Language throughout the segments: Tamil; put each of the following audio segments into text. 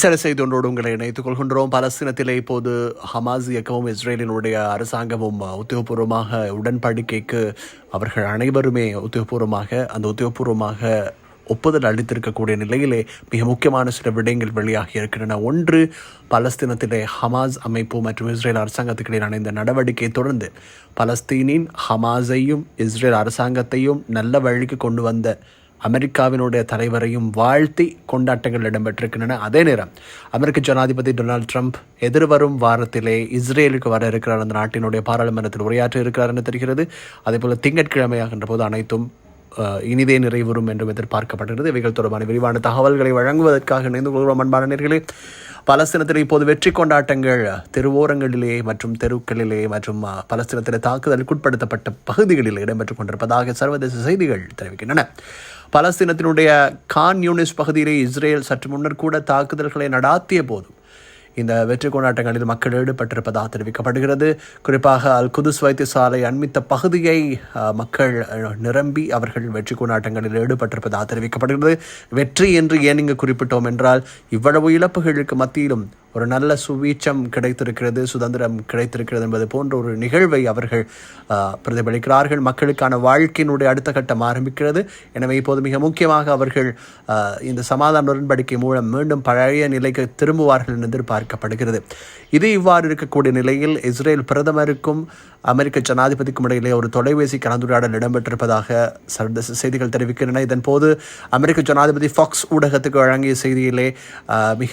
சில செய்தியொன்றோடு உங்களை இணைத்துக் கொள்கின்றோம். பலஸ்தீனத்திலே இப்போது ஹமாஸ் இயக்கமும் இஸ்ரேலினுடைய அரசாங்கமும் உத்தியோகபூர்வமாக உடன்படிக்கைக்கு அவர்கள் அனைவருமே உத்தியோகபூர்வமாக அந்த உத்தியோகபூர்வமாக ஒப்புதல் அளித்திருக்கக்கூடிய நிலையிலே மிக முக்கியமான சில விடயங்கள் வெளியாகி இருக்கின்றன. ஒன்று பலஸ்தீனத்திலே ஹமாஸ் அமைப்பு மற்றும் இஸ்ரேல் அரசாங்கத்துக்கு இடையிலான இந்த தொடர்ந்து பலஸ்தீனின் ஹமாஸையும் இஸ்ரேல் அரசாங்கத்தையும் நல்ல வழிக்கு கொண்டு வந்த அமெரிக்காவினுடைய தலைவரையும் வாழ்த்தி கொண்டாட்டங்கள் இடம்பெற்றிருக்கின்றன. அதே நேரம் அமெரிக்க ஜனாதிபதி டொனால்ட் ட்ரம்ப் எதிர்வரும் வாரத்திலே இஸ்ரேலுக்கு வர இருக்கிறார். அந்த நாட்டினுடைய பாராளுமன்றத்தில் உரையாற்ற இருக்கிறார் என்று தெரிகிறது. அதே போல திங்கட்கிழமையாகின்ற போது அனைத்தும் இனிதே நிறைவுறும் என்றும் எதிர்பார்க்கப்படுகிறது இவைகள் தொடர்பான விரிவான தகவல்களை வழங்குவதற்காக இணைந்து கொள்கிறோம் அன்பான நேர்களே. பலஸ்தீனத்தில் இப்போது வெற்றி கொண்டாட்டங்கள் தெருவோரங்களிலே மற்றும் தெருக்களிலே மற்றும் பலஸ்தீனத்தில் தாக்குதலுக்குட்படுத்தப்பட்ட பகுதிகளில் இடம்பெற்றுக் கொண்டிருப்பதாக சர்வதேச செய்திகள் தெரிவிக்கின்றன. பலஸ்தீனத்தினுடைய கான் யூனிஸ் பகுதியிலே இஸ்ரேல் சற்று முன்னர் கூட தாக்குதல்களை நடாத்திய போதும் இந்த வெற்றி கொண்டாட்டங்களில் மக்கள் ஈடுபட்டிருப்பதாக தெரிவிக்கப்படுகிறது. குறிப்பாக அல் குதுஸ் வைத்தியசாலை அண்மித்த பகுதியை அஹ், மக்கள் அஹ், நிரம்பி அவர்கள் வெற்றி கொண்டாட்டங்களில் ஈடுபட்டிருப்பதாக தெரிவிக்கப்படுகிறது. வெற்றி என்று ஏன் இங்கு குறிப்பிட்டோம் என்றால் இவ்வளவு இழப்புகளுக்கு மத்தியிலும் ஒரு நல்ல சுவீச்சம் கிடைத்திருக்கிறது சுதந்திரம் கிடைத்திருக்கிறது என்பது போன்ற ஒரு நிகழ்வை அவர்கள் பிரதிபலிக்கிறார்கள். மக்களுக்கான வாழ்க்கையினுடைய அடுத்த கட்டம் ஆரம்பிக்கிறது. எனவே இப்போது மிக முக்கியமாக அவர்கள் இந்த சமாதான உடன்படிக்கை மூலம் மீண்டும் பழைய நிலைக்கு திரும்புவார்கள் என்று எதிர்பார்க்கப்படுகிறது. இது இவ்வாறு இருக்கக்கூடிய நிலையில் இஸ்ரேல் பிரதமருக்கும் அமெரிக்க ஜனாதிபதிக்கும் இடையிலே ஒரு தொலைபேசி கலந்துரையாடல் இடம்பெற்றிருப்பதாக சர்வதேச செய்திகள் தெரிவிக்கின்றன. இதன் போது அமெரிக்க ஜனாதிபதி ஃபாக்ஸ் ஊடகத்துக்கு வழங்கிய செய்தியிலே மிக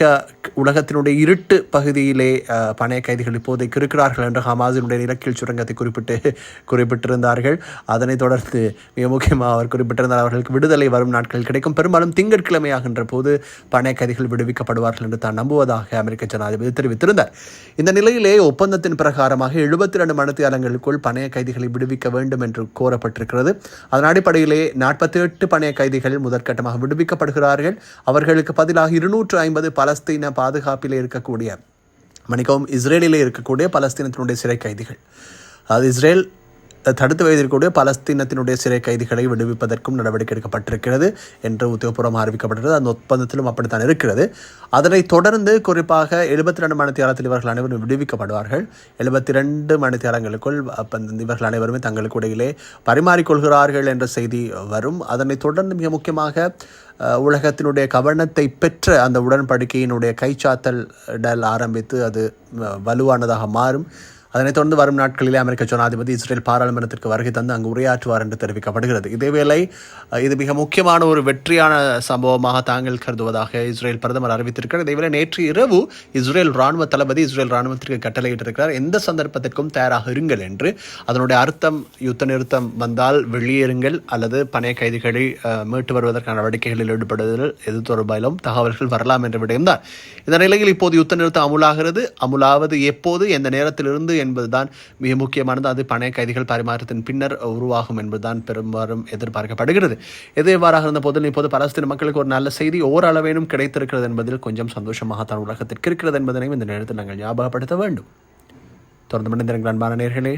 உலகத்தினுடைய இருட்டு பகுதியிலே அஹ், பணைய கைதிகள் இப்போதைக்கு இருக்கிறார்கள் என்று ஹமாஸினுடைய இலக்கியல் சுரங்கத்தை குறிப்பிட்டு குறிப்பிட்டிருந்தார்கள். அதனைத் தொடர்ந்து மிக முக்கியமாக அவர் குறிப்பிட்டிருந்தார் அவர்களுக்கு விடுதலை வரும் நாட்கள் கிடைக்கும். பெரும்பாலும் திங்கட்கிழமையாகின்ற போது பணைய கைதிகள் விடுவிக்கப்படுவார்கள் என்று தான் நம்புவதாக அமெரிக்க ஜனாதிபதி தெரிவித்திருந்தார். இந்த நிலையிலே ஒப்பந்தத்தின் பிரகாரமாக எழுபத்தி ரெண்டு வாரங்களுக்குள் பணைய கைதிகளை விடுவிக்க வேண்டும் என்று கோரப்பட்டிருக்கிறது. அதன் அடிப்படையிலே நாற்பத்தி எட்டு பணைய கைதிகள் முதற்கட்டமாக விடுவிக்கப்படுகிறார்கள். அவர்களுக்கு பதிலாக இருநூற்று ஐம்பது பலஸ்தீன பாதுகாப்பிலே இருக்கக்கூடிய மணிக்கவும் இஸ்ரேலிலே இருக்கக்கூடிய பலஸ்தீனத்தினுடைய சிறை கைதிகள். அது இஸ்ரேல் தடுத்து வைத்திருக்கக்கூடிய பலஸ்தீனத்தினுடைய சிறை கைதிகளை விடுவிப்பதற்கும் நடவடிக்கை எடுக்கப்பட்டிருக்கிறது என்று உத்தியோகபூர்வம் அறிவிக்கப்பட்டிருக்கிறது. அந்த ஒப்பந்தத்திலும் அப்படித்தான் இருக்கிறது. அதனைத் தொடர்ந்து குறிப்பாக எழுபத்தி ரெண்டு மணித்தியாலத்தில் இவர்கள் அனைவரும் விடுவிக்கப்படுவார்கள். எழுபத்தி ரெண்டு மணித்தியாலங்களுக்குள் இவர்கள் அனைவருமே தங்களுக்கு இடையிலே பரிமாறிக்கொள்கிறார்கள் என்ற செய்தி வரும். அதனைத் தொடர்ந்து மிக முக்கியமாக உலகத்தினுடைய கவனத்தை பெற்ற அந்த உடன்படிக்கையினுடைய கைச்சாத்தல் ஆரம்பித்து அது வலுவானதாக மாறும். அதனைத் தொடர்ந்து வரும் நாட்களிலே அமெரிக்க ஜனாதிபதி இஸ்ரேல் பாராளுமன்றத்திற்கு வருகை தந்து அங்கு உரையாற்றுவார் என்று தெரிவிக்கப்படுகிறது. இதேவேளை இது மிக முக்கியமான ஒரு வெற்றியான சம்பவமாக தாங்கள் கருதுவதாக இஸ்ரேல் பிரதமர் அறிவித்திருக்கிறார். இதேவேளை நேற்று இரவு இஸ்ரேல் ராணுவ தளபதி இஸ்ரேல் ராணுவத்திற்கு கட்டளையிட்டிருக்கிறார். எந்த சந்தர்ப்பத்திற்கும் தயாராக இருங்கள் என்று. அதனுடைய அர்த்தம் யுத்த நிறுத்தம் வந்தால் வெளியேறுங்கள் அல்லது பணைய கைதிகளை மீட்டு வருவதற்கான நடவடிக்கைகளில் ஈடுபடுவதில் எது தொடர்பாயிலும் தகவல்கள் வரலாம் என்ற விடயம்தான். இந்த நிலையில் இப்போது யுத்த நிறுத்தம் அமுலாகிறது. அமுலாவது எப்போது எந்த நேரத்திலிருந்து என்பதுதான் மிக முக்கியமானது. அது பணைய கைதிகள் பரிமாற்றத்தின் பின்னர் உருவாகும் என்பதுதான் பெரும்பாலும் எதிர்பார்க்கப்படுகிறது. எது எவ்வாறாக இருந்த போதிலும் இப்போது பலஸ்தீன மக்களுக்கு ஒரு நல்ல செய்தி ஓரளவேனும் கிடைத்திருக்கிறது என்பதில் கொஞ்சம் சந்தோஷமாக தான் உலகத்திற்கு இருக்கிறது என்பதனையும் இந்த நேரத்தில் நாங்கள் ஞாபகப்படுத்த வேண்டும். தொடர்ந்து மனிதர்கள் அன்பான நேர்களே